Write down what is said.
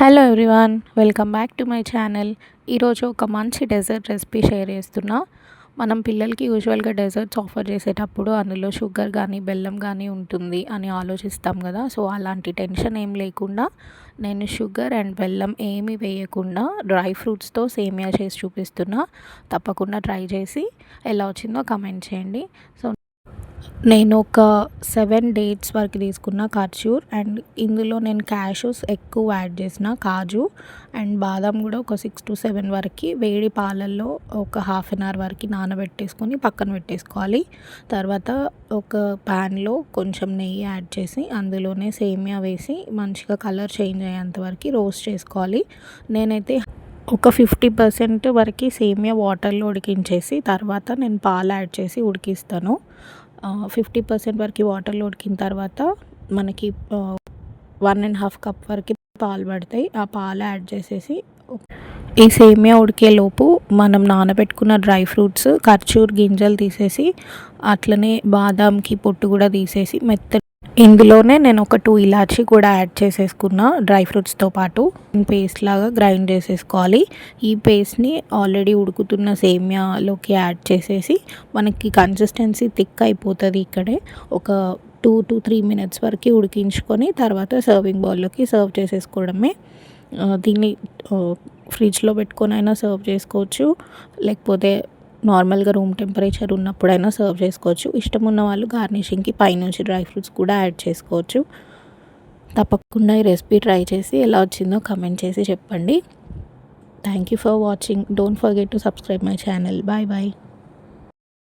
Hello everyone welcome back to my channel ఈరోజు ఒక మంచి డెజర్ట్ రెసిపీ షేర్ చేస్తున్నా. మనం పిల్లలకి యూజువల్గా డెజర్ట్స్ ఆఫర్ చేసేటప్పుడు అందులో షుగర్ కానీ బెల్లం కానీ ఉంటుంది అని ఆలోచిస్తాం కదా. సో అలాంటి టెన్షన్ ఏం లేకుండా నేను షుగర్ అండ్ బెల్లం ఏమీ వేయకుండా డ్రై ఫ్రూట్స్తో సేమియా చేసి చూపిస్తున్నా. తప్పకుండా ట్రై చేసి ఎలా వచ్చిందో కమెంట్ చేయండి. సో నేను ఒక సెవెన్ డేట్స్ వరకు తీసుకున్న ఖర్జూర్ అండ్ ఇందులో నేను క్యాషూస్ ఎక్కువ యాడ్ చేసిన కాజు అండ్ బాదం కూడా ఒక సిక్స్ టు సెవెన్ వరకు వేడి పాలల్లో ఒక హాఫ్ అన్ అవర్ వరకు నానబెట్టేసుకొని పక్కన పెట్టేసుకోవాలి. తర్వాత ఒక ప్యాన్లో కొంచెం నెయ్యి యాడ్ చేసి అందులోనే సేమియా వేసి మంచిగా కలర్ చేంజ్ అయ్యేంత వరకు రోస్ట్ చేసుకోవాలి. నేనైతే ఒక ఫిఫ్టీ పర్సెంట్ వరకు సేమియా వాటర్లో ఉడికించేసి తర్వాత నేను పాలు యాడ్ చేసి ఉడికిస్తాను. ఫిఫ్టీ పర్సెంట్ వరకు వాటర్లో ఉడికిన తర్వాత మనకి వన్ అండ్ హాఫ్ కప్ వరకు పాలు పడతాయి. ఆ పాలు యాడ్ చేసేసి ఈ సేమియా ఉడికేలోపు మనం నానబెట్టుకున్న డ్రై ఫ్రూట్స్ ఖర్చూర్ గింజలు తీసేసి అట్లనే బాదాంకి పొట్టు కూడా తీసేసి మెత్త ఇందులోనే నేను ఒక టూ ఇలాచీ కూడా యాడ్ చేసేసుకున్న డ్రై ఫ్రూట్స్తో పాటు. పేస్ట్ లాగా గ్రైండ్ చేసేసుకోవాలి. ఈ పేస్ట్ని ఆల్రెడీ ఉడుకుతున్న సేమియాలోకి యాడ్ చేసేసి మనకి కన్సిస్టెన్సీ థిక్ అయిపోతుంది ఇక్కడే. ఒక టూ టు త్రీ మినిట్స్ వరకు ఉడికించుకొని తర్వాత సర్వింగ్ బౌల్లోకి సర్వ్ చేసేసుకోవడమే. దీన్ని ఫ్రిడ్జ్లో పెట్టుకొని అయినా సర్వ్ చేసుకోవచ్చు. లేకపోతే నార్మల్గా రూమ్ టెంపరేచర్ ఉన్నప్పుడైనా సర్వ్ చేసుకోవచ్చు. ఇష్టం ఉన్న వాళ్ళు గార్నిషింగ్కి పైనుంచి డ్రై ఫ్రూట్స్ కూడా యాడ్ చేసుకోవచ్చు. తప్పకుండా ఈ రెసిపీ ట్రై చేసి ఎలా వచ్చిందో కమెంట్ చేసి చెప్పండి. Thank you for watching. Don't forget to subscribe my channel. Bye bye.